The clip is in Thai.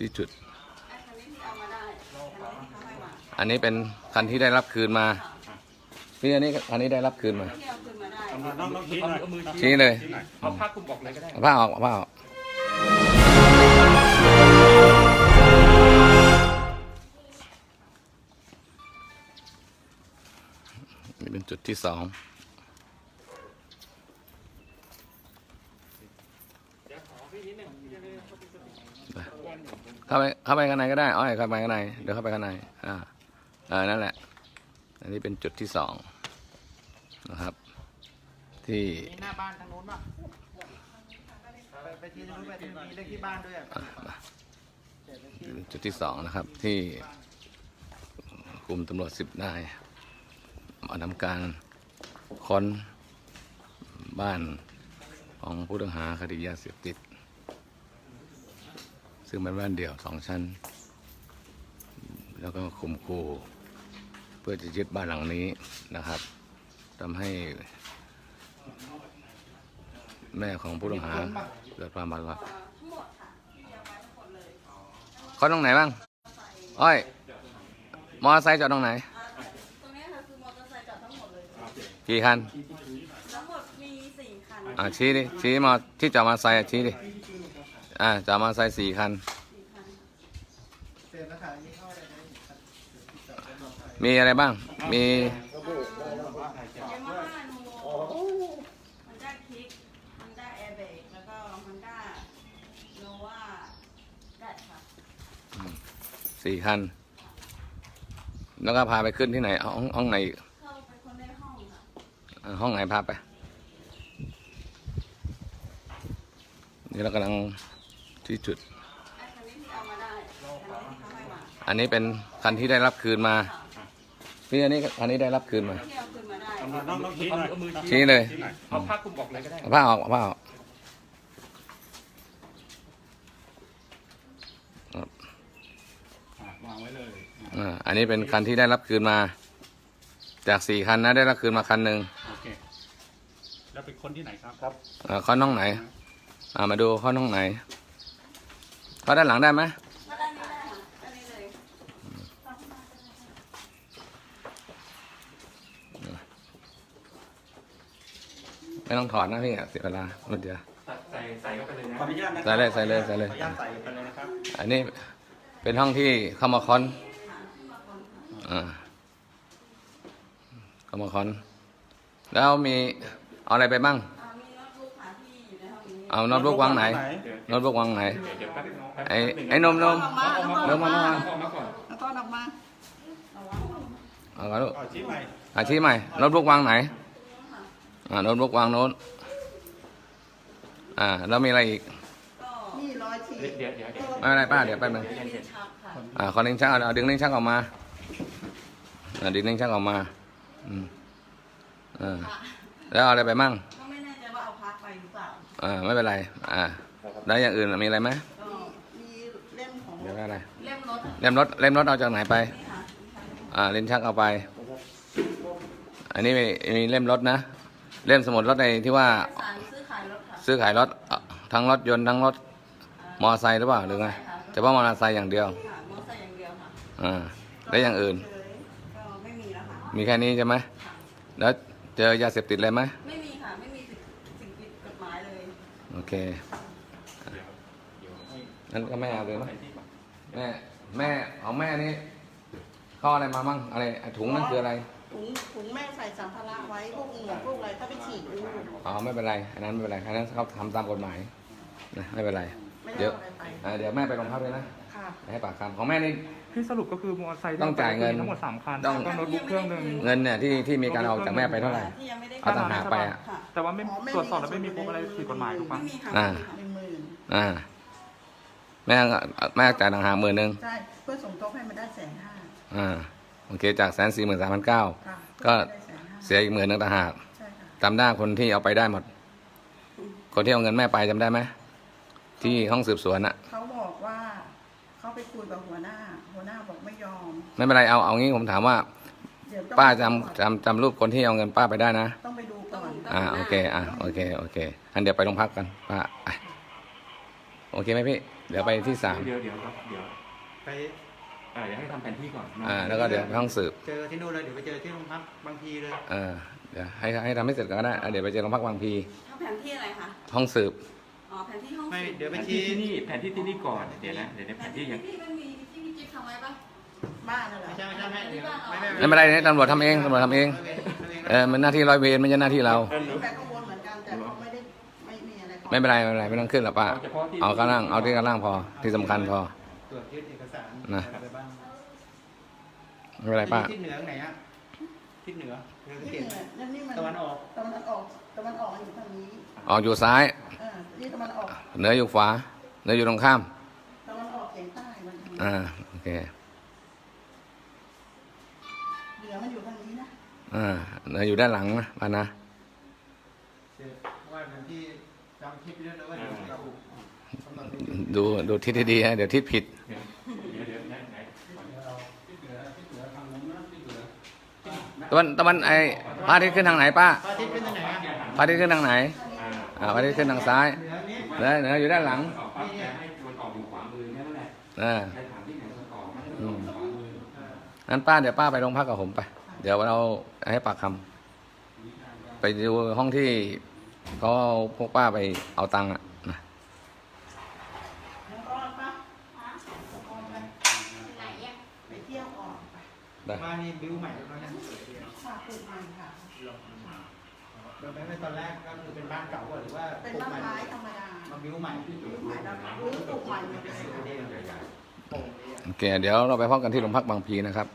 ที่จุดไอ้คันนี้ที่เอามาได้คันนี้ที่เขาให้มาอันนี้เป็นคันที่ได้รับคืนมา พี่อันนี้คันนี้ได้รับคืนมาที่เอาขึ้นมาได้น้องน้องชี้หน่อยเอามือชี้เลยชี้หน่อยเอาผ้าคลุมออกเลยก็ได้ เอาผ้าออกเอาผ้าออกนี่เป็นจุดที่สอง เข้าไปเข้าไปข้างในก็ได้อ้อยเข้าไปข้างในเดี๋ยวเข้าไปข้างในอ่าอ่านั่นแหละ อันนี้เป็นจุดที่สองนะครับ ที่มีหน้าบ้านทางโน้นป่ะไปไปที่นู้นไปที่มีเลขที่บ้านด้วยอะอะมาจุดที่สองนะครับที่กลุ่มตำรวจสิบนายมาทำการค้นบ้านของผู้ต้องหาคดียาเสพติด ซึ่งเป็นบ้านเดี่ยวสองชั้น แล้วก็คุมคูเพื่อจะยึดบ้านหลังนี้นะครับทำให้แม่ของผู้ต้องหาเกิดความบาดหวั่นทั้งหมดค่ะที่เอาไว้ทั้งหมดเลยเขาตรงไหนบ้างอ้อย มอเตอร์ไซค์จอดตรงไหนอ่าตรงนี้ค่ะคือมอเตอร์ไซค์จอดทั้งหมดเลยกี่คัน ทั้งหมดมีสี่คัน อ่าชี้ดิ ชี้มาที่จอดมอเตอร์ไซค์อะชี้ดิ อ่าจอดมอเตอร์ไซค์สี่คันสี่คัน เสร็จแล้วค่ะนี่เข้าได้ไหมมีอะไรบ้าง มียามาฮ่านูโวมันด้าคิกมันด้าแอร์เบรกแล้วก็มันด้าโนวาแดดค่ะสี่คัน แล้วก็พาไปขึ้นที่ไหนห้องห้องไหนอีกเข้าไปคนในห้องค่ะอ่าห้องไหนพาไป นี่เรากำลัง ที่จุดไอ้คันนี้ที่เอามาได้คันนี้ที่เขาให้มาอันนี้เป็นคันที่ได้รับคืนมาพี่อันนี้คันนี้ได้รับคืนมาที่เอาขึ้นมาได้น้องน้องชี้หน่อยเอามือชี้เลยชี้หน่อยเอาผ้าคลุมออกเลยก็ได้เอาผ้าออกเอาผ้าออกอะวางไว้เลยอ่าอันนี้เป็นคันที่ได้รับคืนมา จากสี่คันนะได้รับคืนมาคันหนึ่งโอเค แล้วเป็นคนที่ไหนครับครับ อ่าเข้าน้องไหน อ่ามาดูเข้าน้องไหน เข้าด้านหลังได้ไหมมาด้านนี้ได้ค่ะด้านนี้เลยไม่ต้องถอดนะพี่อะเสียเวลามันเดียวใส่ใส่เข้าไปเลยนะขออนุญาตนะใส่เลยใส่เลยใส่เลยขออนุญาตใส่ไปเลยนะครับ อันนี้เป็นห้องที่เข้ามาค้นอ่าเข้ามาค้นแล้วมีเอาอะไรไปบ้าง ในห้องนี้ เอาโน้ตบุ๊กวางไหน โน้ตบุ๊กวางไหน เดี๋ยวแป๊บนึงแป๊บ ไอ้ นึง ไอ้นมนม เอาออกมาเอาออก เริ่มมา มา มา เอามาก่อน แล้วก็ออกมา เอาวางไว้ เอาก่อนลูก เอาชี้ใหม่ อาชี้ใหม่โน้ตบุ๊กวางไหน อ่าโน้ตบุ๊กวางโน้ตอ่าแล้วมีอะไรอีก ก็ นี่ร้อยที เดี๋ยวเดี๋ยวเดี๋ยว ไม่เป็นไรป้าเดี๋ยวแป๊บนึง ลิ้นชักค่ะ อ่าขอลิงก์ชักเอาเอาดึงลิงก์ชักออกมาอ่าดึงลิงก์ชักออกมาอืมอ่าแล้วเอาอะไรไปมั่ง อเปล่าอ่าไม่เป็นไร อ่า แล้วอย่างอื่นมีอะไรไหมก็มีเล่มของเดี๋ยวอะไรเล่มรถเล่มรถเล่มรถเอาจากไหนไปนี่ค่ะอ่าลิ้นชักเอาไป อันนี้มีมีเล่มรถนะ เล่มสมุดรถในที่ว่าเอกสารซื้อขายรถค่ะซื้อขายรถเอ่อทั้งรถยนต์ทั้งรถมอเตอร์ไซค์หรือเปล่าหรือไงเฉพาะมอเตอร์ไซค์อย่างเดียวค่ะมอเตอร์ไซค์อย่างเดียวค่ะอ่าแล้วอย่างอื่นก็ไม่มีแล้วค่ะมีแค่นี้ใช่ไหมแล้วเจอยาเสพติดอะไรไหมไม่มีค่ะไม่มีสิ่งสิ่งผิดกฎหมายเลย โอ เคนั่นก็แม่เอาเลยนะแม่แม่ของแม่นี่เข้าอะไรมามั่งอะไรไอ้ถุงนั่นคืออะไรถุงถุงแม่ใส่สัมภาระไว้พวกเหงื่อพวกอะไรถ้าไปฉีดดูอ๋อไม่เป็นไรอันนั้นไม่เป็นไรอันนั้นเขาทำตามกฎหมายนะไม่เป็นไรไม่ได้เดี๋ยวเอาอะไรไปอ่าเดี๋ยวแม่ไปโรงพักเลยนะค่ะ ให้ปากคำของแม่นี่ ที่สรุปก็คือมอเตอร์ไซค์ต้องจ่ายเงิน ทั้งหมดสามคันต้องแล้วก็โน้ตบุ๊กเครื่องหนึ่ง เงินเนี่ยที่ที่มีการเอาจากแม่ไปเท่าไหร่ ที่ยังไม่ได้เอาต่างหากไปอะ ค่ะแต่ว่าไม่ตรวจสอบแล้วไม่มีพบอะไรผิดกฎหมายถูกปะ ไม่มีค่ะอ่าไม่มีค่ะหนึ่งหมื่นอ่า แม่ก็แม่จ่ายต่างหากหมื่นหนึ่งใช่เพื่อสมทบให้มันได้แสนห้าอ่าโอเคจากแสนสี่หมื่นสามพันเก้า ค่ะก็ ได้แสนห้าเสียอีกหมื่นหนึ่งต่างหากใช่ค่ะจำได้คนที่เอาไปได้หมด คนที่เอาเงินแม่ไปจำได้ไหมที่ห้องสืบสวนอะเขาบอกว่า เขาไปคุยกับหัวหน้า หัวหน้าบอกไม่ยอม ไม่เป็นไรเอาเอางี้ผมถามว่า เดี๋ยวต้องป้าจำจำจำรูปคนที่เอาเงินป้าไปได้นะ ต้องไปดูก่อน อ่าโอเคอะโอเคโอเคอันเดี๋ยวไปโรงพักกันป้าไปโอเคไหมพี่ เดี๋ยวไปที่สามเดี๋ยวเดี๋ยวครับเดี๋ยวไปเอ่อเดี๋ยวให้ทำแผนที่ก่อนนะอ่าแล้วก็เดี๋ยวไปห้องสืบเจอที่นู่นเลยเดี๋ยวไปเจอที่โรงพักบางพีเลย เออเดี๋ยวให้ให้ทำให้เสร็จก่อนก็ได้อะเดี๋ยวไปเจอโรงพักบางพีถ้าแผนที่อะไรคะ ห้องสืบ อ๋อแผนที่ห้องไม่สืบเดี๋ยวแผไปนที่ชี้ที่นี่แผนที่ที่นี่ก่อนเดี๋ยวนะเดี๋ยวในแผแผนนที่ที่ยัง ที่มันมีที่พี่จิ๊บทำไว้ปะ บ้านน่ะเหรอ ไม่ใช่ไม่ใช่ไม่เดี๋ยวไม่ไม่เป็นไรเนี่ยตำรวจทำเองตำรวจทำเอง เออมันหน้าที่ร้อยเวรไม่ใช่หน้าที่เรา แต่กังวลเหมือนกันแต่เขาไม่ได้ไม่มีอะไรไม่เป็นไรไม่เป็นไรไม่ต้องขึ้นหรอกป้า เอาเฉพาะที่ เอาข้างล่างเอาที่ข้างล่างพอที่สำคัญพอ ตรวจยึดเอกสารนะ อะไรบ้างไม่เป็นไรป้าทิศเหนือไหนฮะ ทิศเหนือเรือที่เก่งเหนือนั่นนี่มันตะวันออกตะวันออกตะวันออกอยู่ทางนี้ออกอยู่ซ้ายเออที่ตะวันออกเหนืออยู่ขวาเหนืออยู่ตรงข้ามตะวันออกเฉียงใต้มันทางนี้อ่าโอเคเหนือมันอยู่ทางนี้นะอ่าเหนืออยู่ด้านหลังนะป้านะเดี๋ยวว่าเหมือนที่จำคลิปเรื่องแล้วว่าเดี๋ยวเรากำหนดในจุดดูดูทิศให้ดีนะเดี๋ยวทิศผิดเดี๋ยวเดี๋ยวไหนไหน ตะวันตะวันไอ้พระอาทิตย์ขึ้นทางไหนป้าพระอาทิตย์ขึ้นทางไหนฮะพระอาทิตย์ขึ้นทางไหนอ่าพระอาทิตย์ขึ้นทางซ้ายเหนือเหนือเหนือยู่ด้านหลังอ่ามืมงั้นป้าเดี๋ยวป้าไปโรงพักกับผมไป เดี๋ยวเราให้ปากคำไปดูห้องที่เขาเอาพวกป้าไปเอาตังค์อะนะ น้องอ้อนปะฮะน้องอ้อนไปไหนอะไปเที่ยวก่อน ไปได้ มานี่บิวใหม่แล้วนะฝากปลูกมันค่ะ เดิมไปตอนแรกก็คือเป็นบ้านเก่าหรือว่าเป็นปลูกบ้านใหม่ไม้ธรรมดามาบิวใหม่ปลูกใหม่แล้วรื้อปลูกใหม่หมดเลยโป่งเลยอะโอเค เดี๋ยวเราไปพบกันที่โรงพักบางพีนะครับ